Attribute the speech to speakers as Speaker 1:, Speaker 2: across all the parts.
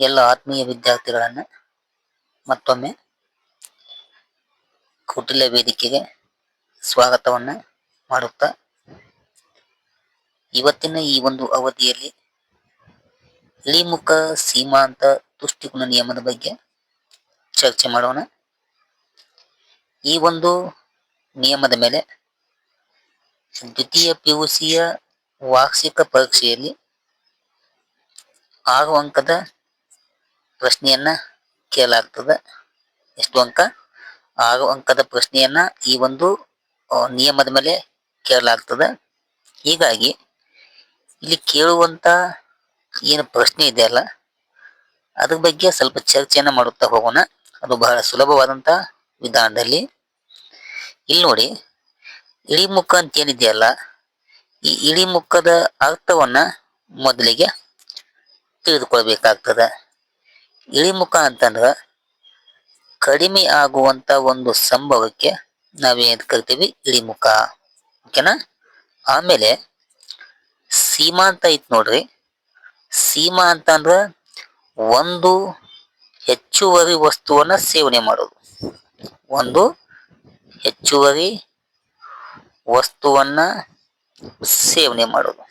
Speaker 1: ಎಲ್ಲ ಆತ್ಮೀಯ ವಿದ್ಯಾರ್ಥಿಗಳನ್ನ ಮತ್ತೊಮ್ಮೆ ಕೌಟಿಲ್ಯ ವೇದಿಕೆಗೆ ಸ್ವಾಗತವನ್ನ ಮಾಡುತ್ತಾ ಇವತ್ತಿನ ಈ ಒಂದು ಅವಧಿಯಲ್ಲಿ ಇಳಿಮುಖ ಸೀಮಾಂತ ತುಷ್ಟಿಗುಣ ನಿಯಮದ ಬಗ್ಗೆ ಚರ್ಚೆ ಮಾಡೋಣ. ಈ ಒಂದು ನಿಯಮದ ಮೇಲೆ ದ್ವಿತೀಯ ಪಿ ಯು ಸಿಯ ವಾರ್ಷಿಕ ಪರೀಕ್ಷೆಯಲ್ಲಿ ಆರು ಅಂಕದ ಪ್ರಶ್ನೆಯನ್ನ ಕೇಳಲಾಗ್ತದೆ. ಎಷ್ಟು ಅಂಕ ಆರು ಅಂಕದ ಪ್ರಶ್ನೆಯನ್ನ ಈ ಒಂದು ನಿಯಮದ ಮೇಲೆ ಕೇಳಲಾಗ್ತದೆ. ಹೀಗಾಗಿ ಇಲ್ಲಿ ಕೇಳುವಂತ ಏನು ಪ್ರಶ್ನೆ ಇದೆಯಲ್ಲ ಅದ್ರ ಬಗ್ಗೆ ಸ್ವಲ್ಪ ಚರ್ಚೆಯನ್ನು ಮಾಡುತ್ತಾ ಹೋಗೋಣ. ಅದು ಬಹಳ ಸುಲಭವಾದಂತ ವಿಧಾನದಲ್ಲಿ. ಇಲ್ಲಿ ನೋಡಿ, ಇಳಿಮುಖ ಅಂತ ಏನಿದೆಯಲ್ಲ ಈ ಇಳಿಮುಖದ ಅರ್ಥವನ್ನ ಮೊದಲಿಗೆ ತಿಳಿದುಕೊಳ್ಬೇಕಾಗ್ತದ. ಇಳಿಮುಖ ಅಂತಂದ್ರೆ ಕಡಿಮೆ ಆಗುವಂತ ಒಂದು ಸಂಭವಕ್ಕೆ ನಾವೇನ್ ಕರಿತೀವಿ? ಇಳಿಮುಖ ಓಕೆನಾ ಆಮೇಲೆ ಸೀಮಾ ಅಂತ ಐತ್ ನೋಡ್ರಿ. ಸೀಮಾ ಅಂತಂದ್ರೆ ಒಂದು ಹೆಚ್ಚುವರಿ ವಸ್ತುವನ್ನ ಸೇವನೆ ಮಾಡೋದು. ಒಂದು ಹೆಚ್ಚುವರಿ ವಸ್ತುವನ್ನ ಸೇವನೆ ಮಾಡೋದು.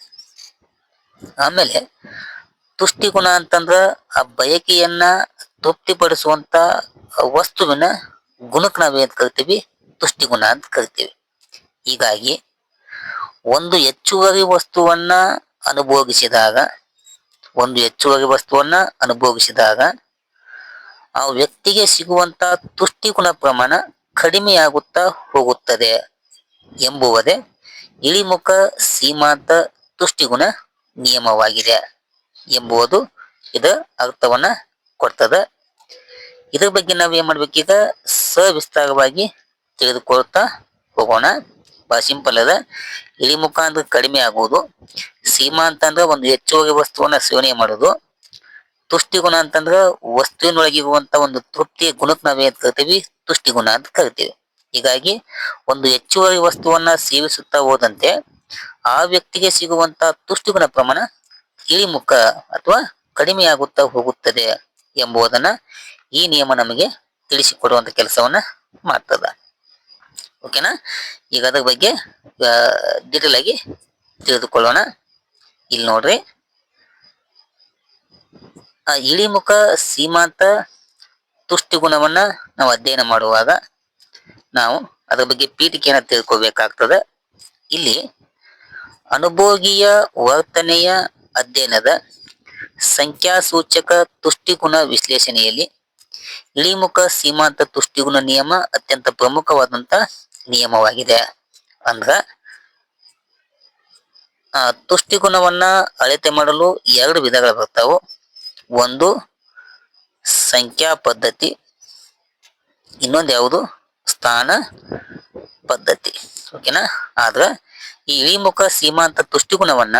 Speaker 1: ಆಮೇಲೆ ತುಷ್ಟಿಗುಣ ಅಂತಂದ್ರ ಆ ಬಯಕೆಯನ್ನ ತೃಪ್ತಿಪಡಿಸುವಂತ ವಸ್ತುವಿನ ಗುಣಕ್ಕೆ ನಾವೇನ್ ಕರಿತೀವಿ? ತುಷ್ಟಿಗುಣ ಅಂತ ಕರಿತೀವಿ. ಹೀಗಾಗಿ ಒಂದು ಹೆಚ್ಚುವರಿ ವಸ್ತುವನ್ನ ಅನುಭೋಗಿಸಿದಾಗ, ಒಂದು ಹೆಚ್ಚುವರಿ ವಸ್ತುವನ್ನ ಅನುಭೋಗಿಸಿದಾಗ ಆ ವ್ಯಕ್ತಿಗೆ ಸಿಗುವಂತ ತುಷ್ಟಿಗುಣ ಪ್ರಮಾಣ ಕಡಿಮೆಯಾಗುತ್ತಾ ಹೋಗುತ್ತದೆ ಎಂಬುವುದೇ ಇಳಿಮುಖ ಸೀಮಾಂತ ತುಷ್ಟಿಗುಣ ನಿಯಮವಾಗಿದೆ. ಎಂಬುದು ಇದು ಅರ್ಥವನ್ನ ಕೊಡ್ತದ. ಇದ್ರ ಬಗ್ಗೆ ನಾವು ಏನ್ ಮಾಡ್ಬೇಕೀಗ ಸವಿಸ್ತಾರವಾಗಿ ತಿಳಿದುಕೊಳ್ತಾ ಹೋಗೋಣ. ಬಹಳ ಸಿಂಪಲ್ ಅದ. ಇಳಿಮುಖ ಅಂದ್ರೆ ಕಡಿಮೆ ಆಗುವುದು. ಸೀಮಾ ಅಂತಂದ್ರೆ ಒಂದು ಹೆಚ್ಚುವರಿ ವಸ್ತುವನ್ನ ಸೇವನೆ ಮಾಡೋದು ತುಷ್ಟಿಗುಣ ಅಂತಂದ್ರ ವಸ್ತುವಿನೊಳಗಿರುವಂತ ಒಂದು ತೃಪ್ತಿಯ ಗುಣಕ್ಕೆ ನಾವೇನ್ ಕರಿತೀವಿ? ತುಷ್ಟಿಗುಣ ಅಂತ ಕರಿತೀವಿ. ಹೀಗಾಗಿ ಒಂದು ಹೆಚ್ಚುವರಿ ವಸ್ತುವನ್ನ ಸೇವಿಸುತ್ತಾ ಹೋದಂತೆ ಆ ವ್ಯಕ್ತಿಗೆ ಸಿಗುವಂತ ತುಷ್ಟಿಗುಣ ಪ್ರಮಾಣ ಇಳಿಮುಖ ಅಥವಾ ಕಡಿಮೆಯಾಗುತ್ತಾ ಹೋಗುತ್ತದೆ ಎಂಬುದನ್ನ ಈ ನಿಯಮ ನಮಗೆ ತಿಳಿಸಿಕೊಡುವಂತ ಕೆಲಸವನ್ನ ಮಾಡ್ತದ. ಓಕೆನಾ ಈಗ ಅದ್ರ ಬಗ್ಗೆ ಡೀಟೇಲ್ ಆಗಿ ತಿಳಿದುಕೊಳ್ಳೋಣ. ಇಲ್ಲಿ ನೋಡ್ರಿ. ಆ, ಇಳಿಮುಖ ಸೀಮಾಂತ ತುಷ್ಟಿಗುಣವನ್ನ ನಾವು ಅಧ್ಯಯನ ಮಾಡುವಾಗ ನಾವು ಅದ್ರ ಬಗ್ಗೆ ಪೀಠಿಕೆಯನ್ನ ತಿಳ್ಕೊಬೇಕಾಗ್ತದೆ. ಇಲ್ಲಿ ಅನುಭೋಗಿಯ ವರ್ತನೆಯ ಅಧ್ಯಯನದ ಸಂಖ್ಯಾಸೂಚಕ ತುಷ್ಟಿಗುಣ ವಿಶ್ಲೇಷಣೆಯಲ್ಲಿ ಇಳಿಮುಖ ಸೀಮಾಂತ ತುಷ್ಟಿಗುಣ ನಿಯಮ ಅತ್ಯಂತ ಪ್ರಮುಖವಾದಂತ ನಿಯಮವಾಗಿದೆ. ಅಂದ್ರ ತುಷ್ಟಿಗುಣವನ್ನ ಅಳತೆ ಮಾಡಲು ಎರಡು ವಿಧಗಳು ಬರ್ತಾವು. ಒಂದು ಸಂಖ್ಯಾ ಪದ್ಧತಿ, ಇನ್ನೊಂದು ಯಾವುದು? ಸ್ಥಾನ ಪದ್ಧತಿ. ಓಕೆನಾ ಆದ್ರ, ಈ ಇಳಿಮುಖ ಸೀಮಾಂತ ತುಷ್ಟಿಗುಣವನ್ನ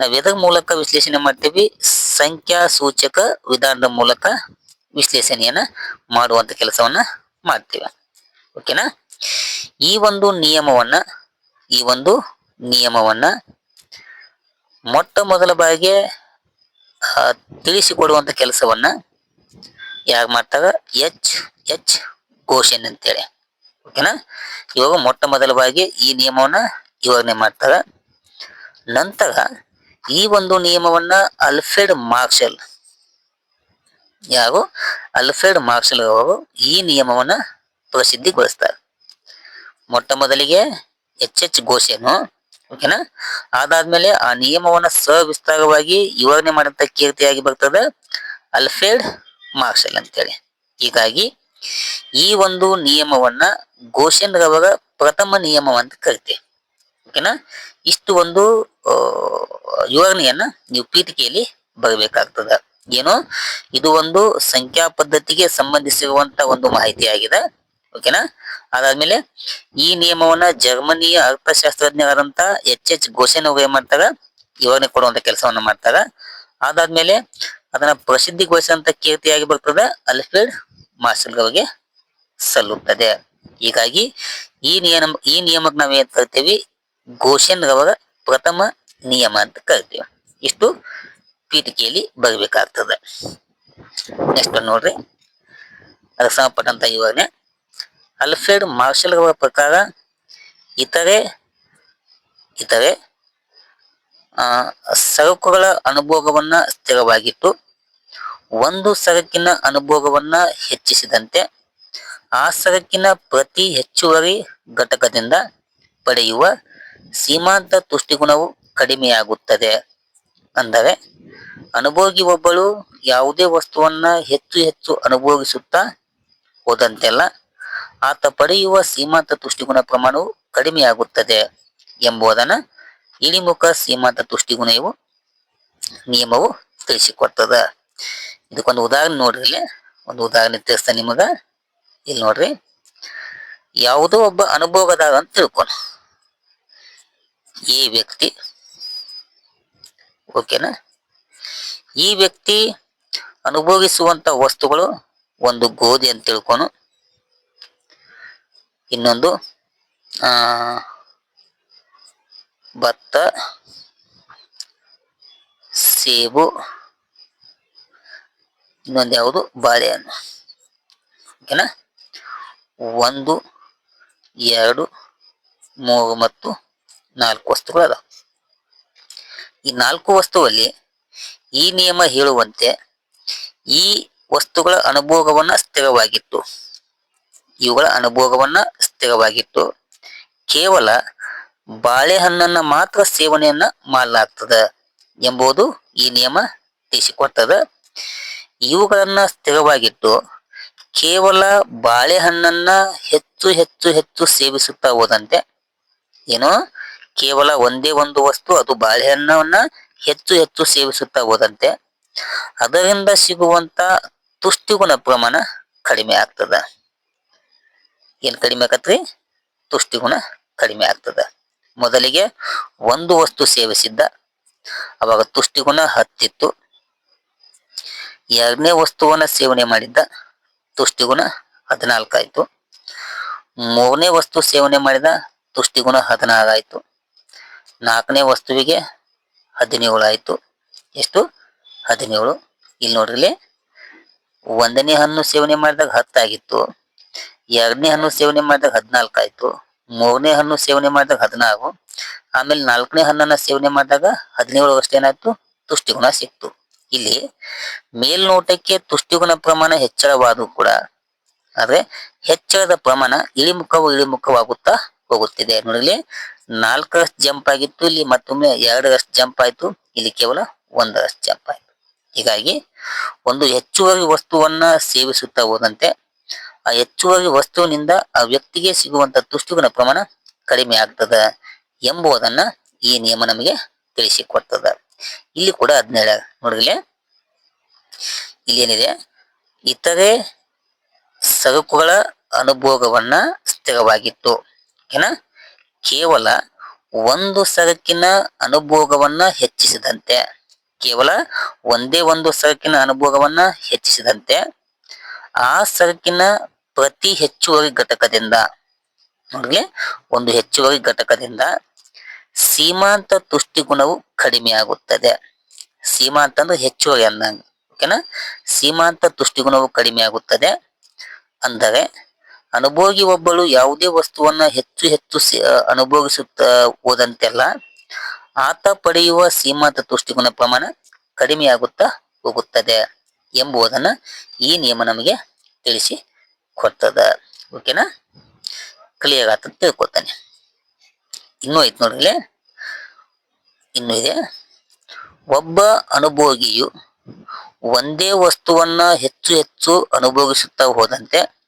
Speaker 1: ನಾವ್ ಎದ್ರ ಮೂಲಕ ವಿಶ್ಲೇಷಣೆ ಮಾಡ್ತೀವಿ, ಸಂಖ್ಯಾ ಸೂಚಕ ವಿಧಾನದ ಮೂಲಕ ವಿಶ್ಲೇಷಣೆಯನ್ನ ಮಾಡುವಂತ ಕೆಲಸವನ್ನ ಮಾಡ್ತೀವಿ. ಓಕೆನಾ ಈ ಒಂದು ನಿಯಮವನ್ನ, ಈ ಒಂದು ನಿಯಮವನ್ನ ಮೊಟ್ಟ ಮೊದಲ ಬಾರಿಗೆ ತಿಳಿಸಿಕೊಡುವಂತ ಕೆಲಸವನ್ನ ಯಾರು ಮಾಡ್ತಾರ? ಎಚ್ ಎಚ್ ಘೋಷನ್ ಅಂತೇಳಿ. ಓಕೆನಾ ಇವಾಗ ಮೊಟ್ಟ ಮೊದಲವಾಗಿ ಈ ನಿಯಮವನ್ನ ವಿವರಣೆ ಮಾಡ್ತಾರ. ನಂತರ ಈ ಒಂದು ನಿಯಮವನ್ನ ಅಲ್ಫ್ರೆಡ್ ಮಾರ್ಷಲ್ ಯಾರು? ಅಲ್ಫ್ರೆಡ್ ಮಾರ್ಷಲ್ ಅವರು ಈ ನಿಯಮವನ್ನ ಪ್ರಸಿದ್ಧಿಗೊಳಿಸ್ತಾರೆ. ಮೊಟ್ಟ ಮೊದಲಿಗೆ ಎಚ್ ಎಚ್ ಘೋಷೆನು, ಓಕೆನಾ? ಅದಾದ್ಮೇಲೆ ಆ ನಿಯಮವನ್ನ ಸವಿಸ್ತಾರವಾಗಿ ವಿವರಣೆ ಮಾಡಿದಂತ ಕೀರ್ತಿಯಾಗಿ ಬರ್ತದೆ, ಅಲ್ಫ್ರೆಡ್ ಮಾರ್ಷಲ್ ಅಂತೇಳಿ. ಹೀಗಾಗಿ ಈ ಒಂದು ನಿಯಮವನ್ನ ಘೋಷನ್ ರವರ ಪ್ರಥಮ ನಿಯಮ ಅಂತ ಕರಿತೀವಿ. ಓಕೆನಾ? ಇಷ್ಟು ಒಂದು ವಿವರಣೆಯನ್ನ ನೀವು ಪೀಠಿಕೆಯಲ್ಲಿ ಬರಬೇಕಾಗ್ತದ. ಏನು? ಇದು ಒಂದು ಸಂಖ್ಯಾ ಪದ್ಧತಿಗೆ ಸಂಬಂಧಿಸಿರುವಂತ ಒಂದು ಮಾಹಿತಿಯಾಗಿದೆ. ಓಕೆನಾ? ಅದಾದ್ಮೇಲೆ ಈ ನಿಯಮವನ್ನ ಜರ್ಮನಿಯ ಅರ್ಥಶಾಸ್ತ್ರಜ್ಞರಾದಂತ ಎಚ್ ಎಚ್ ಘೋಷನ್ ಅವರು ಏನ್ ಮಾಡ್ತಾರ? ವಿವರಣೆ ಕೊಡುವಂತ ಕೆಲಸವನ್ನ ಮಾಡ್ತಾರ. ಅದಾದ್ಮೇಲೆ ಅದನ್ನ ಪ್ರಸಿದ್ಧಿಗೊಳಿಸಿದಂತ ಕೀರ್ತಿಯಾಗಿ ಬರ್ತದ? ಅಲ್ಫ್ರೆಡ್ ಮಾರ್ಷಲ್ ಅವರಿಗೆ ಸಲ್ಲುತ್ತದೆ. ಹೀಗಾಗಿ ಈ ನಿಯಮ, ಈ ನಿಯಮಕ್ಕೆ ನಾವೇನ್ ಕರಿತೀವಿ? ಘೋಷನ್ ರವರ ಪ್ರಥಮ ನಿಯಮ ಅಂತ ಕರಿತೀವಿ. ಇಷ್ಟು ಪೀಠಿಕೆಯಲ್ಲಿ ಬರಬೇಕಾಗ್ತದೆ. ನೆಕ್ಸ್ಟ್ ನೋಡ್ರಿ. ಸಂಬಂಧಪಟ್ಟಂತ ವಿವರಣೆ. ಅಲ್ಫ್ರೆಡ್ ಮಾರ್ಷಲ್ ಅವರ ಪ್ರಕಾರ ಇತರೆ ಇತರೆ ಸರಕುಗಳ ಅನುಭೋಗವನ್ನ ಸ್ಥಿರವಾಗಿಟ್ಟು ಒಂದು ಸರಕಿನ ಅನುಭೋಗವನ್ನ ಹೆಚ್ಚಿಸಿದಂತೆ ಆ ಸರಕಿನ ಪ್ರತಿ ಹೆಚ್ಚುವರಿ ಘಟಕದಿಂದ ಪಡೆಯುವ ಸೀಮಾಂತ ತುಷ್ಟಿಗುಣವು ಕಡಿಮೆಯಾಗುತ್ತದೆ ಅಂದರೆ ಅನುಭೋಗಿ ಒಬ್ಬಳು ಯಾವುದೇ ವಸ್ತುವನ್ನ ಹೆಚ್ಚು ಹೆಚ್ಚು ಅನುಭೋಗಿಸುತ್ತಾ ಹೋದಂತೆಲ್ಲ ಆತ ಪಡೆಯುವ ಸೀಮಾಂತ ತುಷ್ಟಿಗುಣ ಪ್ರಮಾಣವು ಕಡಿಮೆಯಾಗುತ್ತದೆ ಎಂಬುದನ್ನ ಇಳಿಮುಖ ಸೀಮಾಂತ ತುಷ್ಟಿಗುಣವು ನಿಯಮವು ತಿಳಿಸಿಕೊಡ್ತದ. ಇದಕ್ಕೊಂದು ಉದಾಹರಣೆ ನೋಡ್ರಿ ಇಲ್ಲಿ. ಒಂದು ಉದಾಹರಣೆ ತಿಳಿಸ್ತಾನೆ ನಿಮಗ. ಇಲ್ಲಿ ನೋಡ್ರಿ. ಯಾವುದೋ ಒಬ್ಬ ಅನುಭೋಗದಾರ ಅಂತ ತಿಳ್ಕೊಣ. ಈ ವ್ಯಕ್ತಿ, ಓಕೆನಾ? ಈ ವ್ಯಕ್ತಿ ಅನುಭವಿಸುವಂತ ವಸ್ತುಗಳು ಒಂದು ಗೋಧಿ ಅಂತ ತಿಳ್ಕೊನು. ಇನ್ನೊಂದು, ಆ, ಭತ್ತ, ಸೇಬು, ಇನ್ನೊಂದು ಯಾವುದು? ಬಾಳೆಹಣ್ಣು. ಓಕೆನಾ? ಒಂದು, ಎರಡು ಮೂರು ಮತ್ತು ನಾಲ್ಕು ವಸ್ತುಗಳು ಈ ನಾಲ್ಕು ವಸ್ತುವಲ್ಲಿ ಈ ನಿಯಮ ಹೇಳುವಂತೆ ಈ ವಸ್ತುಗಳ ಅನುಭೋಗವನ್ನ ಸ್ಥಿರವಾಗಿತ್ತು ಇವುಗಳ ಅನುಭೋಗವನ್ನ ಸ್ಥಿರವಾಗಿತ್ತು ಕೇವಲ ಬಾಳೆಹಣ್ಣನ್ನ ಮಾತ್ರ ಸೇವನೆಯನ್ನ ಮಾಡಲಾಗ್ತದ ಎಂಬುದು ಈ ನಿಯಮ ತಿಳಿಸಿಕೊಡ್ತದ ಇವುಗಳನ್ನ ಸ್ಥಿರವಾಗಿಟ್ಟು ಕೇವಲ ಬಾಳೆಹಣ್ಣನ್ನ ಹೆಚ್ಚು ಹೆಚ್ಚು ಹೆಚ್ಚು ಸೇವಿಸುತ್ತಾ ಹೋದಂತೆ ಏನೋ? ಕೇವಲ ಒಂದೇ ಒಂದು ವಸ್ತು, ಅದು ಬಾಳೆಹಣ್ಣವನ್ನ ಹೆಚ್ಚು ಹೆಚ್ಚು ಸೇವಿಸುತ್ತಾ ಹೋದಂತೆ. ಅದರಿಂದ ಸಿಗುವಂತ ತುಷ್ಟಿಗುಣ ಪ್ರಮಾಣ ಕಡಿಮೆ ಆಗ್ತದ. ಏನ್ ಕಡಿಮೆ ಆಗತ್ರಿ? ತುಷ್ಟಿಗುಣ ಕಡಿಮೆ ಆಗ್ತದ. ಮೊದಲಿಗೆ ಒಂದು ವಸ್ತು ಸೇವಿಸಿದ್ದ, ಅವಾಗ ತುಷ್ಟಿಗುಣ ಹತ್ತಿತ್ತು. ಎರಡನೇ ವಸ್ತುವನ್ನ ಸೇವನೆ ಮಾಡಿದ್ದ, ತುಷ್ಟಿಗುಣ ಹದಿನಾಲ್ಕಾಯ್ತು. ಮೂರನೇ ವಸ್ತು ಸೇವನೆ ಮಾಡಿದ, ತುಷ್ಟಿಗುಣ ಹದಿನಾರು ಆಯ್ತು ನಾಲ್ಕನೇ ವಸ್ತುವಿಗೆ ಹದಿನೇಳು ಆಯಿತು. ಎಷ್ಟು? ಹದಿನೇಳು. ಇಲ್ಲಿ ನೋಡ್ರಿ ಒಂದನೇ ಹಣ್ಣು ಸೇವನೆ ಮಾಡಿದಾಗ ಹತ್ತಾಗಿತ್ತು ಎರಡನೇ ಹಣ್ಣು ಸೇವನೆ ಮಾಡಿದಾಗ ಹದಿನಾಲ್ಕು ಆಯಿತು. ಮೂರನೇ ಹಣ್ಣು ಸೇವನೆ ಮಾಡಿದಾಗ ಹದಿನಾರು. ಆಮೇಲೆ ನಾಲ್ಕನೇ ಹಣ್ಣನ್ನ ಸೇವನೆ ಮಾಡಿದಾಗ ಹದಿನೇಳು ವರ್ಷ ಏನಾಯ್ತು? ತುಷ್ಟಿಗುಣ ಸಿಕ್ತು. ಇಲ್ಲಿ ಮೇಲ್ನೋಟಕ್ಕೆ ತುಷ್ಟಿಗುಣ ಪ್ರಮಾಣ ಹೆಚ್ಚಳವಾದರೂ ಕೂಡ. ಆದರೆ ಹೆಚ್ಚಳದ ಪ್ರಮಾಣ ಇಳಿಮುಖವು ಇಳಿಮುಖವಾಗುತ್ತಾ ಹೋಗುತ್ತಿದೆ. ನೋಡಿ ಇಲ್ಲಿ ನಾಲ್ಕರಷ್ಟು ಜಂಪ್ ಆಗಿತ್ತು. ಇಲ್ಲಿ ಮತ್ತೊಮ್ಮೆ ಎರಡರಷ್ಟು ಜಂಪ್ ಆಯ್ತು. ಇಲ್ಲಿ ಕೇವಲ ಒಂದರಷ್ಟು ಜಂಪ್ ಆಯ್ತು. ಹೀಗಾಗಿ ಒಂದು ಹೆಚ್ಚುವರಿ ವಸ್ತುವನ್ನ ಸೇವಿಸುತ್ತಾ ಹೋದಂತೆ ಆ ಹೆಚ್ಚುವರಿ ವಸ್ತುವಿನಿಂದ ಆ ವ್ಯಕ್ತಿಗೆ ಸಿಗುವಂತ ತುಷ್ಟುಗುಣ ಪ್ರಮಾಣ ಕಡಿಮೆ ಆಗ್ತದ ಎಂಬುದನ್ನ ಈ ನಿಯಮ ನಮಗೆ ತಿಳಿಸಿಕೊಡ್ತದ. ಇಲ್ಲಿ ಕೂಡ ಹದಿನೇಳು. ನೋಡಿದ್ರೆ ಇಲ್ಲಿ ಏನಿದೆ? ಇತರೆ ಸರಕುಗಳ ಅನುಭೋಗವನ್ನ ಸ್ಥಿರವಾಗಿತ್ತು. ಓಕೆನಾ ಕೇವಲ ಒಂದು ಸರಕಿನ ಅನುಭೋಗವನ್ನ ಹೆಚ್ಚಿಸಿದಂತೆ. ಕೇವಲ ಒಂದೇ ಒಂದು ಸರಕಿನ ಅನುಭೋಗವನ್ನ ಹೆಚ್ಚಿಸಿದಂತೆ. ಆ ಸರಕಿನ ಪ್ರತಿ ಹೆಚ್ಚುವರಿ ಘಟಕದಿಂದ, ನೋಡ್ರಿ, ಒಂದು ಹೆಚ್ಚುವರಿ ಘಟಕದಿಂದ ಸೀಮಾಂತ ತುಷ್ಟಿಗುಣವು ಕಡಿಮೆಯಾಗುತ್ತದೆ ಸೀಮಾಂತ ಅಂದ್ರೆ ಹೆಚ್ಚುವರಿ ಅಂದಂಗೆ, ಓಕೆನಾ? ಸೀಮಾಂತ ತುಷ್ಟಿಗುಣವು ಕಡಿಮೆಯಾಗುತ್ತದೆ ಅಂದರೆ ಅನುಭೋಗಿ ಒಬ್ಬಳು ಯಾವುದೇ ವಸ್ತುವನ್ನ ಹೆಚ್ಚು ಹೆಚ್ಚು ಅನುಭೋಗಿಸುತ್ತ ಹೋದಂತೆಲ್ಲ ಆತ ಪಡೆಯುವ ಸೀಮಾಂತ ತುಷ್ಟಿಗುಣ ಪ್ರಮಾಣ ಕಡಿಮೆಯಾಗುತ್ತಾ ಹೋಗುತ್ತದೆ ಎಂಬುದನ್ನ ಈ ನಿಯಮ ನಮಗೆ ತಿಳಿಸಿ ಕೊಡ್ತದ. ಓಕೆನಾ ಕ್ಲಿಯರ್ ಆತ ತಿಳ್ಕೊತಾನೆ. ಇನ್ನೂ ಐತ್ ನೋಡ್ರಿ. ಇನ್ನೂ ಇದೆ. ಒಬ್ಬ ಅನುಭೋಗಿಯು ಒಂದೇ ವಸ್ತುವನ್ನ ಹೆಚ್ಚು ಹೆಚ್ಚು ಅನುಭೋಗಿಸುತ್ತಾ ಹೋದಂತೆ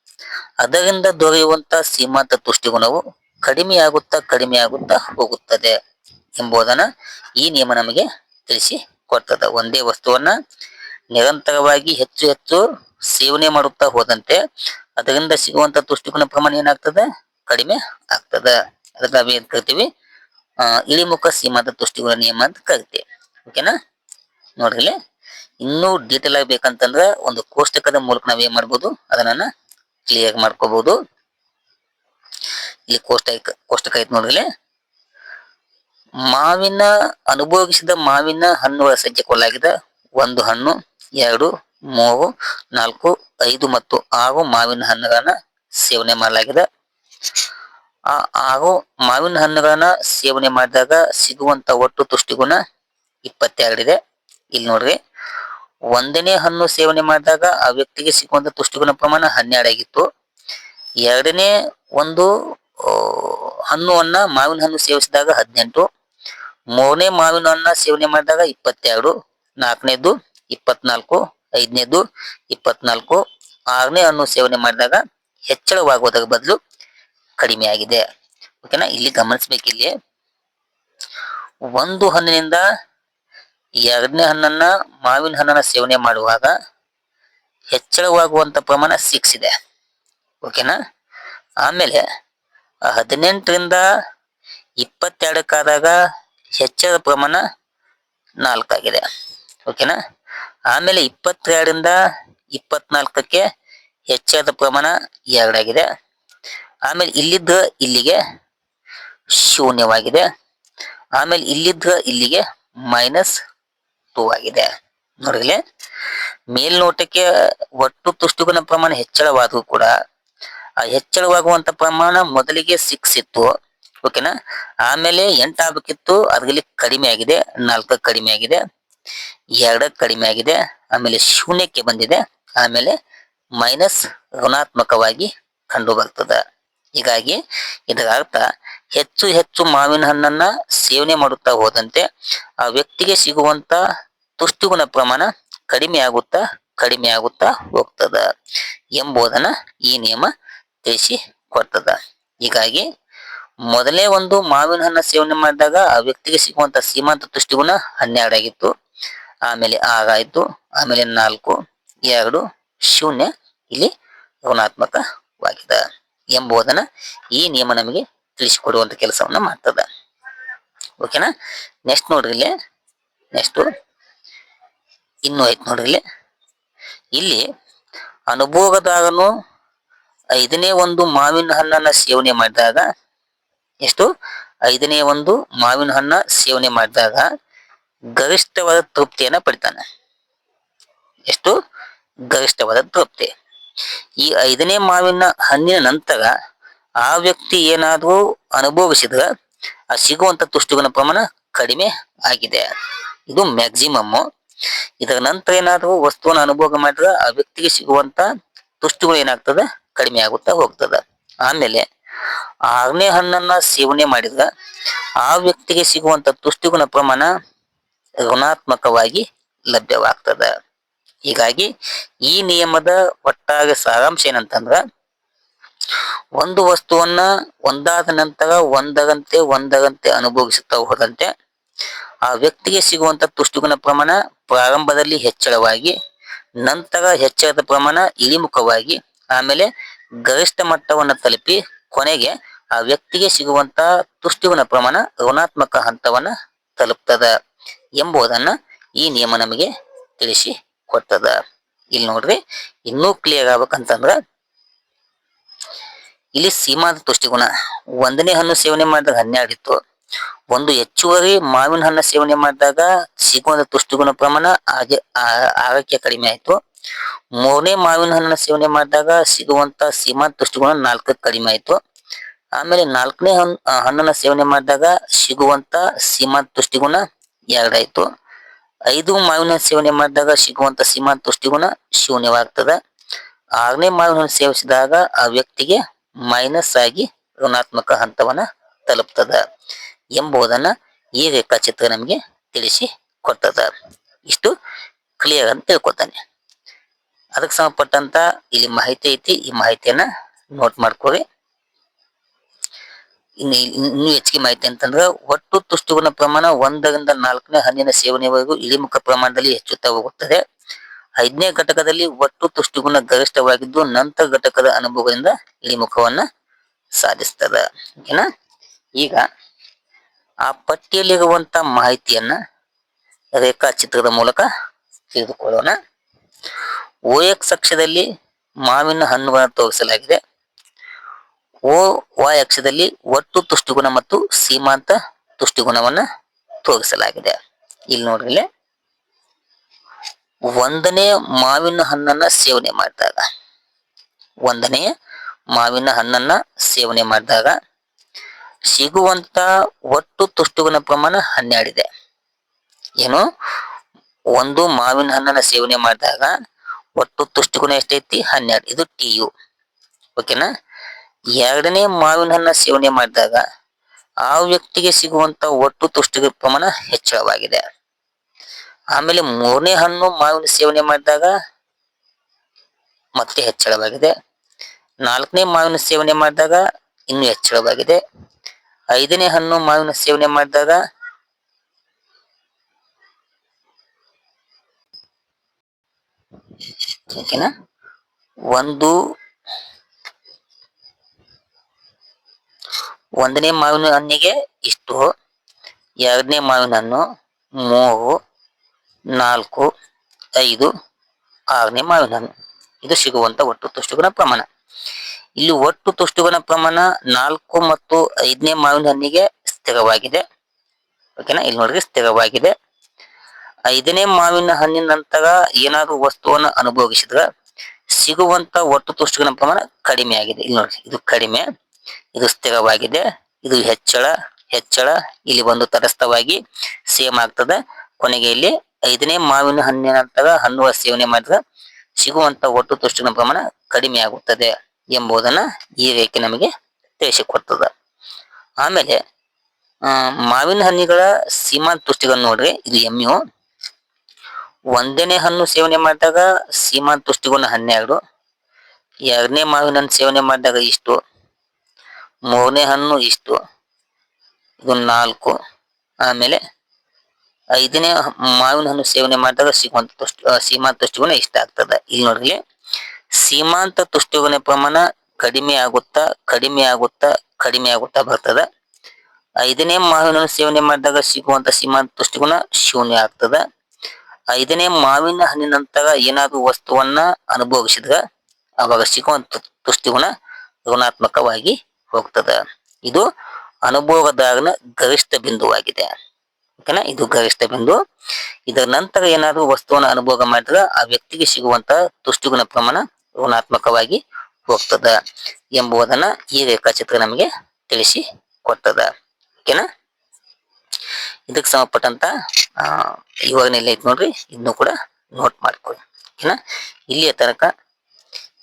Speaker 1: ಅದರಿಂದ ದೊರೆಯುವಂತ ಸೀಮಾಂತ ತುಷ್ಟಿಗುಣವು ಕಡಿಮೆಯಾಗುತ್ತಾ ಕಡಿಮೆಯಾಗುತ್ತಾ ಹೋಗುತ್ತದೆ ಎಂಬುದನ್ನ ಈ ನಿಯಮ ನಮಗೆ ತಿಳಿಸಿ ಕೊಡ್ತದ. ಒಂದೇ ವಸ್ತುವನ್ನ ನಿರಂತರವಾಗಿ ಹೆಚ್ಚು ಹೆಚ್ಚು ಸೇವನೆ ಮಾಡುತ್ತಾ ಹೋದಂತೆ ಅದರಿಂದ ಸಿಗುವಂತ ತುಷ್ಟಿಗುಣ ಪ್ರಮಾಣ ಏನಾಗ್ತದೆ? ಕಡಿಮೆ ಆಗ್ತದ. ಅದಕ್ಕೆ ನಾವೇನ್ ಕರಿತೀವಿ? ಆ, ಇಳಿಮುಖ ಸೀಮಾಂತ ತುಷ್ಟಿಗುಣ ನಿಯಮ ಅಂತ ಕರಿತೀವಿ. ಓಕೆನಾ ನೋಡ್ರಿ ಇನ್ನೂ ಡೀಟೇಲ್ ಆಗಿ ಬೇಕಂತಂದ್ರೆ ಒಂದು ಕೋಷ್ಟಕದ ಮೂಲಕ ನಾವೇನ್ ಮಾಡ್ಬೋದು? ಅದನ್ನ ಕ್ಲಿಯರ್ ಮಾಡ್ಕೋಬಹುದು ಇಲ್ಲಿ ಕೋಷ್ಟಕ ಕೋಷ್ಟಕ ಐತ್ ನೋಡ್ರಿ ಮಾವಿನ ಅನುಭೋಗಿಸಿದ ಮಾವಿನ ಹಣ್ಣುಗಳ ಸಂಖ್ಯೆ ಕೊಡಲಾಗಿದೆ ಒಂದು ಹಣ್ಣು, ಎರಡು, ಮೂರು, ನಾಲ್ಕು, ಐದು ಮತ್ತು ಆರು ಮಾವಿನ ಹಣ್ಣುಗಳನ್ನ ಸೇವನೆ ಮಾಡಲಾಗಿದೆ. ಆ ಆರು ಮಾವಿನ ಹಣ್ಣುಗಳನ್ನ ಸೇವನೆ ಮಾಡಿದಾಗ ಸಿಗುವಂತ ಒಟ್ಟು ತುಷ್ಟಿಗುಣ ಇಪ್ಪತ್ತೆರಡಿದೆ. ಇಲ್ಲಿ ನೋಡ್ರಿ. ಒಂದನೇ ಹಣ್ಣು ಸೇವನೆ ಮಾಡಿದಾಗ ಆ ವ್ಯಕ್ತಿಗೆ ಸಿಗುವಂತ ತುಷ್ಟಿಗುಣ ಪ್ರಮಾಣ ಹನ್ನೆರಡಾಗಿತ್ತು ಎರಡನೇ ಒಂದು ಹಣ್ಣು ಹಣ್ಣುವನ್ನ ಮಾವಿನ ಹಣ್ಣು ಸೇವಿಸಿದಾಗ ಹದಿನೆಂಟು. ಮೂರನೇ ಮಾವಿನ ಹಣ್ಣ ಸೇವನೆ ಮಾಡಿದಾಗ ಇಪ್ಪತ್ತೆರಡು. ನಾಲ್ಕನೇದು ಇಪ್ಪತ್ನಾಲ್ಕು. ಐದನೇದು ಇಪ್ಪತ್ನಾಲ್ಕು. ಆರನೇ ಹಣ್ಣು ಸೇವನೆ ಮಾಡಿದಾಗ ಹೆಚ್ಚಳವಾಗುವುದರ ಬದಲು ಕಡಿಮೆ ಆಗಿದೆ. ಓಕೆನಾ ಇಲ್ಲಿ ಗಮನಿಸ್ಬೇಕಿಲ್ಲಿ. ಒಂದು ಹಣ್ಣಿನಿಂದ ಎರಡನೇ ಹಣ್ಣನ್ನ ಮಾವಿನ ಹಣ್ಣನ್ನ ಸೇವನೆ ಮಾಡುವಾಗ ಹೆಚ್ಚಳವಾಗುವಂತ ಪ್ರಮಾಣ ಸಿಕ್ಸ್ ಇದೆ. ಓಕೆನಾ ಆಮೇಲೆ ಹದಿನೆಂಟರಿಂದ ಇಪ್ಪತ್ತೆರಡಕ್ಕಾದಾಗ ಹೆಚ್ಚಳ ಪ್ರಮಾಣ ನಾಲ್ಕಾಗಿದೆ ಓಕೆನಾ ಆಮೇಲೆ ಇಪ್ಪತ್ತೆರಡರಿಂದ ಇಪ್ಪತ್ನಾಲ್ಕಕ್ಕೆ ಹೆಚ್ಚಳದ ಪ್ರಮಾಣ ಎರಡಾಗಿದೆ ಆಮೇಲೆ ಇಲ್ಲಿದ್ದ ಇಲ್ಲಿಗೆ ಶೂನ್ಯವಾಗಿದೆ. ಆಮೇಲೆ ಇಲ್ಲಿದ್ದ ಇಲ್ಲಿಗೆ ಮೈನಸ್ ಆಗಿದೆ ನೋಡಿರ್ಲಿ ಮೇಲ್ನೋಟಕ್ಕೆ ಒಟ್ಟು ತುಷ್ಟಿಗುಣ ಪ್ರಮಾಣ ಹೆಚ್ಚಳವಾದರೂ ಕೂಡ, ಆ ಹೆಚ್ಚಳವಾಗುವಂತ ಪ್ರಮಾಣ ಮೊದಲಿಗೆ ಸಿಕ್ಸ್ ಇತ್ತು ಓಕೆನಾ? ಆಮೇಲೆ ಎಂಟು ಆಗ್ಬೇಕಿತ್ತು ಅದ್ರಲ್ಲಿ ಕಡಿಮೆ ಆಗಿದೆ ನಾಲ್ಕ ಕಡಿಮೆ ಆಗಿದೆ, ಎರಡಕ್ಕೆ ಕಡಿಮೆ ಆಗಿದೆ, ಆಮೇಲೆ ಶೂನ್ಯಕ್ಕೆ ಬಂದಿದೆ, ಆಮೇಲೆ ಮೈನಸ್ ಋಣಾತ್ಮಕವಾಗಿ ಕಂಡು ಬರ್ತದೆ ಹೀಗಾಗಿ, ಇದರ ಅರ್ಥ, ಹೆಚ್ಚು ಹೆಚ್ಚು ಮಾವಿನ ಹಣ್ಣನ್ನ ಸೇವನೆ ಮಾಡುತ್ತಾ ಹೋದಂತೆ, ಆ ವ್ಯಕ್ತಿಗೆ ಸಿಗುವಂತ ತುಷ್ಟುಗುಣ ಪ್ರಮಾಣ ಕಡಿಮೆ ಆಗುತ್ತಾ ಕಡಿಮೆ ಆಗುತ್ತಾ ಹೋಗ್ತದ ಎಂಬುದನ್ನ ಈ ನಿಯಮ ತಿಳಿಸಿ ಕೊಡ್ತದ. ಹೀಗಾಗಿ ಮೊದಲೇ ಒಂದು ಮಾವಿನ ಹಣ್ಣ ಸೇವನೆ ಮಾಡಿದಾಗ ಆ ವ್ಯಕ್ತಿಗೆ ಸಿಗುವಂತ ಸೀಮಾಂತ ತುಷ್ಟಿಗುಣ ಹನ್ನೆರಡಾಗಿತ್ತು. ಆಮೇಲೆ ಆರಾಯ್ತು ಆಮೇಲೆ ನಾಲ್ಕು, ಎರಡು, ಶೂನ್ಯ ಇಲ್ಲಿ ಋಣಾತ್ಮಕವಾಗಿದೆ ಎಂಬುದನ್ನ ಈ ನಿಯಮ ನಮಗೆ ತಿಳಿಸಿಕೊಡುವಂತ ಕೆಲಸವನ್ನ ಮಾಡ್ತದ. ಓಕೆನಾ ನೆಕ್ಸ್ಟ್ ನೋಡ್ರಿ ಇಲ್ಲಿ. ನೆಕ್ಸ್ಟ್ ಇನ್ನು ಐತ್ ನೋಡ್ರಿ ಇಲ್ಲಿ. ಇಲ್ಲಿ ಅನುಭೋಗದಾಗನು ಐದನೇ ಒಂದು ಮಾವಿನ ಹಣ್ಣನ್ನ ಸೇವನೆ ಮಾಡಿದಾಗ, ಎಷ್ಟು? ಐದನೇ ಒಂದು ಮಾವಿನ ಹಣ್ಣ ಸೇವನೆ ಮಾಡಿದಾಗ ಗರಿಷ್ಠವಾದ ತೃಪ್ತಿಯನ್ನ ಪಡಿತಾನೆ. ಎಷ್ಟು? ಗರಿಷ್ಠವಾದ ತೃಪ್ತಿ. ಈ ಐದನೇ ಮಾವಿನ ಹಣ್ಣಿನ ನಂತರ ಆ ವ್ಯಕ್ತಿ ಏನಾದರೂ ಅನುಭವಿಸಿದ್ರ ಆ ಸಿಗುವಂತ ತುಷ್ಟುಗುಣ ಪ್ರಮಾಣ ಕಡಿಮೆ ಆಗಿದೆ. ಇದು ಮ್ಯಾಕ್ಸಿಮಮ್ ಇದರ ನಂತರ ಏನಾದರೂ ವಸ್ತುವನ್ನು ಅನುಭೋಗ ಮಾಡಿದ್ರೆ ಆ ವ್ಯಕ್ತಿಗೆ ಸಿಗುವಂತ ತುಷ್ಟುಗಳು ಏನಾಗ್ತದೆ? ಕಡಿಮೆ ಆಗುತ್ತಾ ಹೋಗ್ತದ. ಆಮೇಲೆ ಆರನೇ ಹಣ್ಣನ್ನ ಸೇವನೆ ಮಾಡಿದ್ರ ಆ ವ್ಯಕ್ತಿಗೆ ಸಿಗುವಂತ ತುಷ್ಟಿಗುಣ ಪ್ರಮಾಣ ಋಣಾತ್ಮಕವಾಗಿ ಲಭ್ಯವಾಗ್ತದ. ಹೀಗಾಗಿ ಈ ನಿಯಮದ ಒಟ್ಟಾರೆ ಸಾರಾಂಶ ಏನಂತಂದ್ರ ಒಂದು ವಸ್ತುವನ್ನ ಒಂದಾದ ನಂತರ ಒಂದರಂತೆ ಒಂದರಂತೆ ಅನುಭವಿಸುತ್ತಾ ಹೋದಂತೆ ಆ ವ್ಯಕ್ತಿಗೆ ಸಿಗುವಂತ ತುಷ್ಟಿಗುಣ ಪ್ರಮಾಣ ಪ್ರಾರಂಭದಲ್ಲಿ ಹೆಚ್ಚಳವಾಗಿ, ನಂತರ ಹೆಚ್ಚಳದ ಪ್ರಮಾಣ ಇಳಿಮುಖವಾಗಿ, ಆಮೇಲೆ ಗರಿಷ್ಠ ಮಟ್ಟವನ್ನು ತಲುಪಿ ಕೊನೆಗೆ ಆ ವ್ಯಕ್ತಿಗೆ ಸಿಗುವಂತ ತುಷ್ಟಿಗುಣ ಪ್ರಮಾಣ ಋಣಾತ್ಮಕ ಹಂತವನ್ನ ತಲುಪ್ತದ ಎಂಬುದನ್ನ ಈ ನಿಯಮ ನಮಗೆ ತಿಳಿಸಿ ಕೊಡ್ತದ ಇಲ್ಲಿ ನೋಡ್ರಿ, ಇನ್ನೂ ಕ್ಲಿಯರ್ ಆಗ್ಬೇಕಂತಂದ್ರ ಇಲ್ಲಿ ಸೀಮಾದ ತುಷ್ಟಿಗುಣ ಒಂದನೇ ಹಣ್ಣು ಸೇವನೆ ಮಾಡಿದಾಗ ಹನ್ನೆರಡು ಇತ್ತು. ಒಂದು ಹೆಚ್ಚುವರಿ ಮಾವಿನ ಹಣ್ಣು ಸೇವನೆ ಮಾಡಿದಾಗ ಸಿಗುವಂತ ತುಷ್ಟಿಗುಣ ಪ್ರಮಾಣ ಹಾಗೆ ಆರೋಗ್ಯ ಕಡಿಮೆ ಆಯ್ತು. ಮೂರನೇ ಮಾವಿನ ಹಣ್ಣನ್ನ ಸೇವನೆ ಮಾಡಿದಾಗ ಸಿಗುವಂತ ಸೀಮಾ ತುಷ್ಟಿಗುಣ ನಾಲ್ಕಕ್ಕೆ ಕಡಿಮೆ ಆಯ್ತು. ಆಮೇಲೆ ನಾಲ್ಕನೇ ಹಣ್ಣು ಹಣ್ಣನ್ನ ಸೇವನೆ ಮಾಡಿದಾಗ ಸಿಗುವಂತ ಸೀಮಾ ತುಷ್ಟಿಗುಣ ಎರಡಾಯ್ತು ಐದು ಮಾವಿನ ಹಣ್ಣು ಸೇವನೆ ಮಾಡಿದಾಗ ಸಿಗುವಂತ ಸೀಮಾ ತುಷ್ಟಿಗುಣ ಶೂನ್ಯವಾಗ್ತದೆ. ಆರನೇ ಮಾವಿನ ಹಣ್ಣು ಸೇವಿಸಿದಾಗ ಆ ವ್ಯಕ್ತಿಗೆ ಮೈನಸ್ ಆಗಿ ಋಣಾತ್ಮಕ ಹಂತವನ್ನ ತಲುಪ್ತದ. ಎಂಬುದನ್ನ ಈ ರೇಖಾಚಿತ್ರ ನಮಗೆ ತಿಳಿಸಿ ಕೊಡ್ತದ ಇಷ್ಟು ಕ್ಲಿಯರ್ ಅಂತ ತಿಳ್ಕೊತಾನೆ ಅದಕ್ಕೆ ಸಂಬಂಧಪಟ್ಟಂತ ಇಲ್ಲಿ ಮಾಹಿತಿ ಐತಿ, ಈ ಮಾಹಿತಿಯನ್ನ ನೋಟ್ ಮಾಡ್ಕೊರಿ ಇನ್ನು ಇನ್ನು ಹೆಚ್ಚಿಗೆ ಮಾಹಿತಿ ಅಂತಂದ್ರೆ, ಒಟ್ಟು ತುಷ್ಟುಗುಣ ಪ್ರಮಾಣ ಒಂದರಿಂದ ನಾಲ್ಕನೇ ಹಣ್ಣಿನ ಸೇವನೆವರೆಗೂ ಇಳಿಮುಖ ಪ್ರಮಾಣದಲ್ಲಿ ಹೆಚ್ಚುತ್ತಾ ಹೋಗುತ್ತದೆ. ಐದನೇ ಘಟಕದಲ್ಲಿ ಒಟ್ಟು ತುಷ್ಟುಗುಣ ಗರಿಷ್ಠವಾಗಿದ್ದು, ನಂತರ ಘಟಕದ ಅನುಭವದಿಂದ ಇಳಿಮುಖವನ್ನ ಸಾಧಿಸ್ತದ. ಓಕೆನಾ? ಈಗ ಆ ಪಟ್ಟಿಯಲ್ಲಿರುವಂತ ಮಾಹಿತಿಯನ್ನ ರೇಖಾಚಿತ್ರದ ಮೂಲಕ ತಿಳಿದುಕೊಳ್ಳೋಣ. ಎಕ್ಸ್ ಅಕ್ಷದಲ್ಲಿ ಮಾವಿನ ಹಣ್ಣುಗಳನ್ನು ತೋರಿಸಲಾಗಿದೆ. ಓ, ವಾಯ್ ಅಕ್ಷದಲ್ಲಿ ಒಟ್ಟು ತುಷ್ಟಿಗುಣ ಮತ್ತು ಸೀಮಾಂತ ತುಷ್ಟುಗುಣವನ್ನ ತೋರಿಸಲಾಗಿದೆ. ಇಲ್ಲಿ ನೋಡ್ರಿ ಒಂದನೇ ಮಾವಿನ ಹಣ್ಣನ್ನ ಸೇವನೆ ಮಾಡಿದಾಗ, ಒಂದನೇ ಮಾವಿನ ಹಣ್ಣನ್ನ ಸೇವನೆ ಮಾಡಿದಾಗ ಸಿಗುವಂತ ಒಟ್ಟು ತುಷ್ಟುವಿನ ಪ್ರಮಾಣ ಹನ್ನೆರಡಿದೆ. ಏನು? ಒಂದು ಮಾವಿನ ಹಣ್ಣನ್ನ ಸೇವನೆ ಮಾಡಿದಾಗ ಒಟ್ಟು ತುಷ್ಟುಗುಣ ಎಷ್ಟೈತಿ? ಹನ್ನೆರಡು. ಇದು ಟಿ ಯು. ಓಕೆನಾ? ಎರಡನೇ ಮಾವಿನ ಹಣ್ಣ ಸೇವನೆ ಮಾಡಿದಾಗ ಆ ವ್ಯಕ್ತಿಗೆ ಸಿಗುವಂತ ಒಟ್ಟು ತುಷ್ಟಿ ಪ್ರಮಾಣ ಹೆಚ್ಚಳವಾಗಿದೆ. ಆಮೇಲೆ ಮೂರನೇ ಹಣ್ಣು ಮಾವಿನ ಸೇವನೆ ಮಾಡಿದಾಗ ಮತ್ತೆ ಹೆಚ್ಚಳವಾಗಿದೆ. ನಾಲ್ಕನೇ ಮಾವಿನ ಸೇವನೆ ಮಾಡಿದಾಗ ಇನ್ನೂ ಹೆಚ್ಚಳವಾಗಿದೆ. ಐದನೇ ಹಣ್ಣು ಮಾವಿನ ಸೇವನೆ ಮಾಡಿದಾಗ ಓಕೆನಾ? ಒಂದು, ಒಂದನೇ ಮಾವಿನ ಹಣ್ಣಿಗೆ ಇಷ್ಟು, ಎರಡನೇ ಮಾವಿನ ಹಣ್ಣು ಮೂರು, ನಾಲ್ಕು, ಐದು, ಆರನೇ ಮಾವಿನ ಹಣ್ಣು. ಇದು ಸಿಗುವಂತ ಒಟ್ಟು ತುಷ್ಟುಗಳ ಪ್ರಮಾಣ. ಇಲ್ಲಿ ಒಟ್ಟು ತುಷ್ಟುಗಳ ಪ್ರಮಾಣ ನಾಲ್ಕು ಮತ್ತು ಐದನೇ ಮಾವಿನ ಹಣ್ಣಿಗೆ ಸ್ಥಿರವಾಗಿದೆ. ಓಕೆನಾ ಇಲ್ಲಿ ನೋಡ್ರಿ ಸ್ಥಿರವಾಗಿದೆ. ಐದನೇ ಮಾವಿನ ಹಣ್ಣಿನ ನಂತರ ಏನಾದ್ರು ವಸ್ತುವನ್ನ ಅನುಭವಿಸಿದ್ರೆ ಸಿಗುವಂತ ಒಟ್ಟು ತುಷ್ಟುಗಳ ಪ್ರಮಾಣ ಕಡಿಮೆ ಆಗಿದೆ. ಇಲ್ಲಿ ನೋಡ್ರಿ, ಇದು ಕಡಿಮೆ, ಇದು ಸ್ಥಿರವಾಗಿದೆ, ಇದು ಹೆಚ್ಚಳ ಹೆಚ್ಚಳ, ಇಲ್ಲಿ ಒಂದು ತಟಸ್ಥವಾಗಿ ಸೇಮ್ ಆಗ್ತದೆ. ಕೊನೆಗೆ ಇಲ್ಲಿ ಐದನೇ ಮಾವಿನ ಹಣ್ಣಿನ ನಂತರ ಹಣ್ಣುಗಳ ಸೇವನೆ ಮಾಡಿದ್ರೆ ಸಿಗುವಂತ ಒಟ್ಟು ತುಷ್ಟಿನ ಪ್ರಮಾಣ ಕಡಿಮೆ ಆಗುತ್ತದೆ. ಎಂಬುದನ್ನ ಈ ರೇಖೆ ನಮಗೆ ತಿಳಿಸಿಕೊಡ್ತದೆ. ಆಮೇಲೆ ಮಾವಿನ ಹಣ್ಣಿಗಳ ಸೀಮಾ ತುಷ್ಟಿಗಳನ್ನು ನೋಡ್ರಿ. ಇದು ಎಮ್ಮು ಒಂದನೇ ಹಣ್ಣು ಸೇವನೆ ಮಾಡಿದಾಗ ಸೀಮಾ ತುಷ್ಟಿಗುಣ ಹನ್ನೆರಡು ಎರಡನೇ ಮಾವಿನ ಹಣ್ಣು ಸೇವನೆ ಮಾಡಿದಾಗ ಇಷ್ಟು, ಮೂರನೇ ಹಣ್ಣು ಇಷ್ಟು, ಇದು ನಾಲ್ಕು, ಆಮೇಲೆ ಐದನೇ ಮಾವಿನ ಹಣ್ಣು ಸೇವನೆ ಮಾಡಿದಾಗ ಸಿಗುವಂತ ತುಷ್ಟಿ ಸೀಮಾ ಸೀಮಾಂತ ಇಷ್ಟ ಆಗ್ತದೆ. ಇಲ್ಲಿ ನೋಡ್ರಿ ಸೀಮಾಂತ ತುಷ್ಟಿಗುಣ ಪ್ರಮಾಣ ಕಡಿಮೆ ಆಗುತ್ತಾ ಕಡಿಮೆ ಆಗುತ್ತಾ ಕಡಿಮೆ ಆಗುತ್ತಾ ಬರ್ತದ. ಐದನೇ ಮಾವಿನ ಸೇವನೆ ಮಾಡಿದಾಗ ಸಿಗುವಂತ ಸೀಮಾಂತ ತುಷ್ಟಿಗುಣ ಶೂನ್ಯ ಆಗ್ತದ. ಐದನೇ ಮಾವಿನ ಹಣ್ಣಿನ ನಂತರ ಏನಾದ್ರು ವಸ್ತುವನ್ನ ಅನುಭವಿಸಿದ್ರ ಅವಾಗ ಸಿಗುವಂತ ತುಷ್ಟಿಗುಣ ಋಣಾತ್ಮಕವಾಗಿ ಹೋಗ್ತದ. ಇದು ಅನುಭವದಾಗನ ಗರಿಷ್ಠ ಬಿಂದುವಾಗಿದೆ. ಓಕೆನಾ? ಇದು ಗರಿಷ್ಠ ಬಿಂದು. ಇದರ ನಂತರ ಏನಾದರೂ ವಸ್ತುವನ್ನು ಅನುಭವ ಮಾಡಿದ್ರೆ ಆ ವ್ಯಕ್ತಿಗೆ ಸಿಗುವಂತ ತುಷ್ಟಿಗುಣ ಪ್ರಮಾಣ ಋಣಾತ್ಮಕವಾಗಿ ಹೋಗ್ತದ ಎಂಬುದನ್ನ ಈ ರೇಖಾಚಿತ್ರ ನಮಗೆ ತಿಳಿಸಿ ಕೊಡ್ತದ ಓಕೆನಾ? ಇದಕ್ಕೆ ಸಂಬಂಧಪಟ್ಟಂತ ಇವಾಗ ಐತಿ ನೋಡ್ರಿ ಇದನ್ನು ಕೂಡ ನೋಟ್ ಮಾಡ್ಕೊಳ್ಳಿ. ಓಕೆನಾ? ಇಲ್ಲಿಯ ತನಕ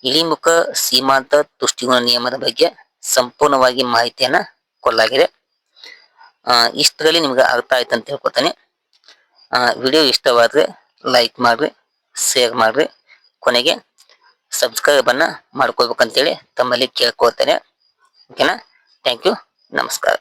Speaker 1: ಇಳಿಮುಖ ಸೀಮಾಂತ ತುಷ್ಟಿಗುಣ ನಿಯಮದ ಬಗ್ಗೆ ಸಂಪೂರ್ಣವಾಗಿ ಮಾಹಿತಿಯನ್ನ ಕೊಡಲಾಗಿದೆ. ಇಷ್ಟರಲ್ಲಿ ನಿಮ್ಗೆ ಅರ್ಥ ಆಯ್ತು ಅಂತ ಹೇಳ್ಕೊತಾನೆ. ವಿಡಿಯೋ ಇಷ್ಟವಾದ್ರೆ ಲೈಕ್ ಮಾಡ್ರಿ ಶೇರ್ ಮಾಡ್ರಿ. ಕೊನೆಗೆ ಸಬ್ಸ್ಕ್ರೈಬ್ ಅನ್ನ ಮಾಡ್ಕೋಬೇಕಂತೇಳಿ ತಮ್ಮಲ್ಲಿ ಕೇಳ್ಕೊಳ್ತೇನೆ. ಓಕೆನಾ ಥ್ಯಾಂಕ್ ಯು ನಮಸ್ಕಾರ.